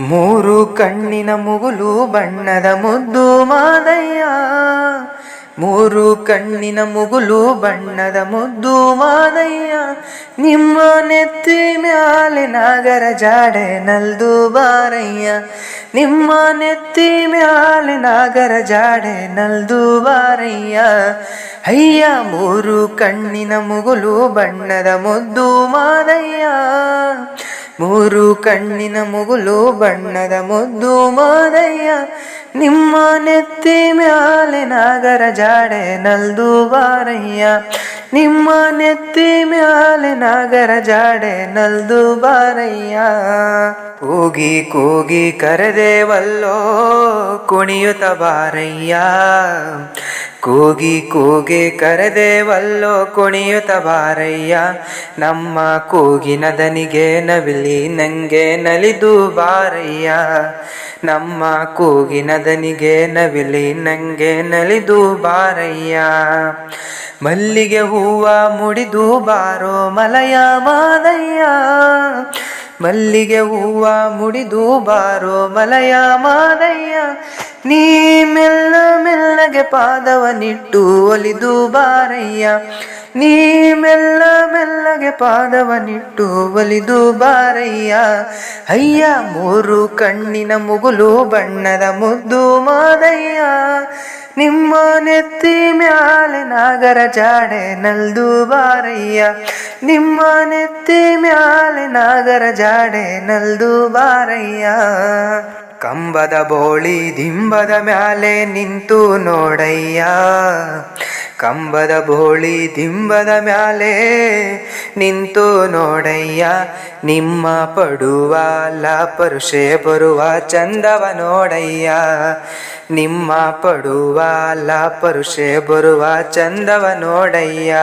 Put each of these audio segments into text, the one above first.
ಮೂರು ಕಣ್ಣಿನ ಮುಗುಲು ಬಣ್ಣದ ಮುದ್ದು ಮಾದಯ್ಯ. ಮೂರು ಕಣ್ಣಿನ ಮುಗುಲು ಬಣ್ಣದ ಮುದ್ದು ಮಾದಯ್ಯ. ನಿಮ್ಮ ನೆತ್ತಿ ಮ್ಯಾಲೆ ನಾಗರ ಜಾಡೆ ನಲ್ದು ಬಾರಯ್ಯ. ನಿಮ್ಮ ನೆತ್ತಿ ಮ್ಯಾಲೆ ನಾಗರ ಜಾಡೆ ನಲ್ದು ಬಾರಯ್ಯ. ಅಯ್ಯ, ಮೂರು ಕಣ್ಣಿನ ಮುಗುಲು ಬಣ್ಣದ ಮುದ್ದು ಮಾದಯ್ಯ. ಮೂರು ಕಣ್ಣಿನ ಮುಗುಲು ಬಣ್ಣದ ಮುದ್ದು ಮಾದಯ್ಯ. ನಿಮ್ಮ ನೆತ್ತಿ ಮ್ಯಾಲೆ ನಾಗರ ಜಾಡೆ ನಲ್ದು ಬಾರಯ್ಯ. ನಿಮ್ಮ ನೆತ್ತಿ ಮ್ಯಾಲೆ ನಾಗರ ಜಾಡೆ ನಲ್ದು ಬಾರಯ್ಯ. ಕೂಗಿ ಕೂಗಿ ಕರೆದೇವಲ್ಲೋ ಕುಣಿಯುತ್ತ ಬಾರಯ್ಯ. ಕೂಗಿ ಕೂಗಿ ಕರೆದೇವಲ್ಲೋ ಕುಣಿಯುತ್ತ ಬಾರಯ್ಯ. ನಮ್ಮ ಕೂಗಿನ ದನಿಗೆ ನವಿಲಿ ನಂಗೆ ನಲಿದು ಬಾರಯ್ಯ. ನಮ್ಮ ಕೂಗಿನ ದನಿಗೆ ನವಿಲಿ ನಂಗೆ ನಲಿದು ಬಾರಯ್ಯ. ಮಲ್ಲಿಗೆ ಹೂವ ಮುಡಿದು ಬಾರೋ ಮಲಯ ಮಾದಯ್ಯ. ಮಲ್ಲಿಗೆ ಹೂವ ಮುಡಿದು ಬಾರೋ ಮಲಯ ಮಾದಯ್ಯ. ನೀ ಮೆಲ್ಲ ಮೆಲ್ಲಗೆ ಪಾದವನಿಟ್ಟು ಒಲಿದು ಬಾರಯ್ಯ. ನೀ ಮೆಲ್ಲ ಮೆಲ್ಲಗೆ ಪಾದವನಿಟ್ಟು ಒಲಿದು ಬಾರಯ್ಯ. ಅಯ್ಯ, ಮೂರು ಕಣ್ಣಿನ ಮುಗುಲು ಬಣ್ಣದ ಮುದ್ದು ಮಾದಯ್ಯ. ನಿಮ್ಮ ನೆತ್ತಿ ಮ್ಯಾಲೆ ನಾಗರ ಜಾಡೆ ನಲ್ದು ಬಾರಯ್ಯ. ನಿಮ್ಮ ನೆತ್ತಿ ಮ್ಯಾಲೆ ನಾಗರ ಜಾಡೆ ನಲ್ದು ಬಾರಯ್ಯ. ಕಂಬದ ಬೋಳಿ ದಿಂಬದ ಮ್ಯಾಲೆ ನಿಂತು ನೋಡಯ್ಯ. ಕಂಬದ ಬೋಳಿ ದಿಂಬದ ಮ್ಯಾಲೆ ನಿಂತು ನೋಡಯ್ಯ. ನಿಮ್ಮ ಪಡುವ ಲಾಪರುಷೆ ಬರುವ ಚಂದವ ನೋಡಯ್ಯ. ನಿಮ್ಮ ಪಡುವ ಲಾಪರುಷೆ ಬರುವ ಚಂದವ ನೋಡಯ್ಯ.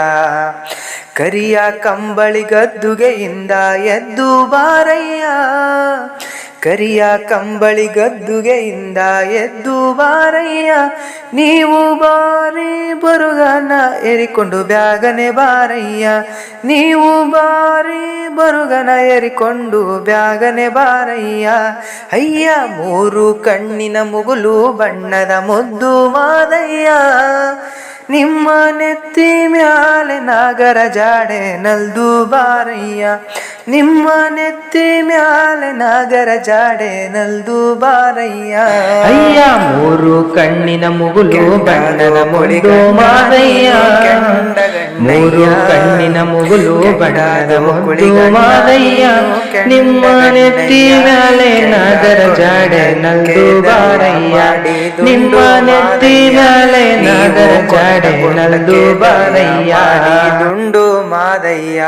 ಕರಿಯ ಕಂಬಳಿ ಗದ್ದುಗೆಯಿಂದ ಎದ್ದು ಬಾರಯ್ಯ. ಕರಿಯ ಕಂಬಳಿ ಗದ್ದುಗೆಯಿಂದ ಎದ್ದು ಬಾರಯ್ಯ. ನೀವು ಬಾರಿ ಬರುಗನ ಏರಿಕೊಂಡು ಬ್ಯಾಗನೆ ಬಾರಯ್ಯ. ನೀವು ಬಾರಿ ಬರುಗನ ಏರಿಕೊಂಡು ಬ್ಯಾಗನೆ ಬಾರಯ್ಯ. ಅಯ್ಯ, ಮೂರು ಕಣ್ಣಿನ ಮುಗುಲು ಬಣ್ಣದ ಮುದ್ದು ಮಾದಯ್ಯ. ನಿಮ್ಮ ನೆತ್ತಿ ಮ್ಯಾಲೆ ನಾಗರ ಜಾಡೆ ನಲ್ದು ಬಾರಯ್ಯ. ನಿಮ್ಮ ನೆತ್ತಿ ಮ್ಯಾಲೆ ನಾಗರ ಜಾಡೆ ನಲ್ದು ಬಾರಯ್ಯ. ಅಯ್ಯ ಮೂರು ಕಣ್ಣಿನ ಮುಗುಲು ಬಣ್ಣದ ಮುಳಿಗೋ ಮಾರಯ್ಯ. ಮೂರು ಕಣ್ಣಿನ ಮುಗುಲು ಬಣ್ಣದ ಮುಗುಳು ಮಾರಯ್ಯ. ನಿಮ್ಮ ನೆತ್ತಿ ಮ್ಯಾಲೆ ನಾಗರ ಜಾಡೆ ನಲ್ದು ಬಾರಯ್ಯ. ನಿಮ್ಮ ನೆತ್ತಿ ಮ್ಯಾಲೆ ನಾಗರ ಜಾಡೆ ದುಂಡು ಮಾದಯ್ಯ.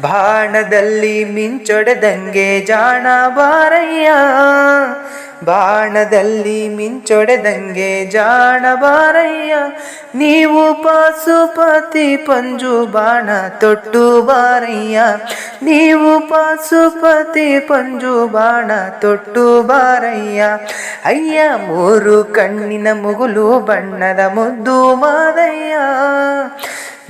ಬಾಣದಲ್ಲಿ ಮಿಂಚೊಡೆದಂಗೆ ಜಾಣ ಬಾರಯ್ಯ. ಬಾಣದಲ್ಲಿ ಮಿಂಚೊಡೆದಂಗೆ ಜಾಣ ಬಾರಯ್ಯ. ನೀವು ಪಾಸುಪತಿ ಪಂಜು ಬಾಣ ತೊಟ್ಟು ಬಾರಯ್ಯ. ನೀವು ಪಾಸುಪತಿ ಪಂಜು ಬಾಣ ತೊಟ್ಟು ಬಾರಯ್ಯ. ಅಯ್ಯ, ಮೂರು ಕಣ್ಣಿನ ಮುಗುಲು ಬಣ್ಣದ ಮುದ್ದು ಮಾದಯ್ಯ.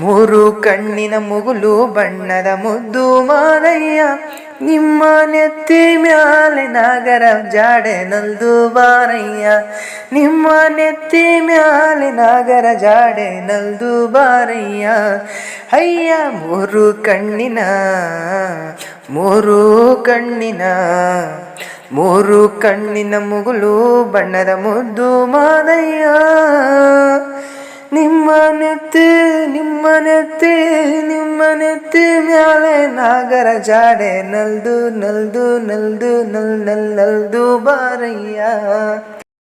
ಮೂರು ಕಣ್ಣಿನ ಮುಗುಲು, ಬಣ್ಣದ ಮುದ್ದು ಮಾದಯ್ಯ ನಿಮ್ಮ ನೆತ್ತಿ ಮ್ಯಾಲೆ ನಾಗರ ಜಾಡೆ ನಲ್ದು ಬಾರಯ್ಯ. ನಿಮ್ಮ ನೆತ್ತಿ ಮ್ಯಾಲೆ ನಾಗರ ಜಾಡೆ ನಲ್ದು ಬಾರಯ್ಯ. ಅಯ್ಯ, ಮೂರು ಕಣ್ಣಿನ ಮೂರು ಕಣ್ಣಿನ ಮೂರು ಕಣ್ಣಿನ ಮುಗುಲು, ಬಣ್ಣದ ಮುದ್ದು ಮಾದಯ್ಯ ನಿಮ್ಮ ನೆತ್ತಿ ನಿಮ್ಮ ನೆತ್ತಿ ನಿಮ್ಮ ನೆತ್ತಿ ಮ್ಯಾಲೆ ನಾಗರ ಜಾಡೆ ನಲ್ದು ನಲ್ದು ನಲ್ದು ನಲ್ ನಲ್ ನಲ್ದು ಬಾರಯ್ಯ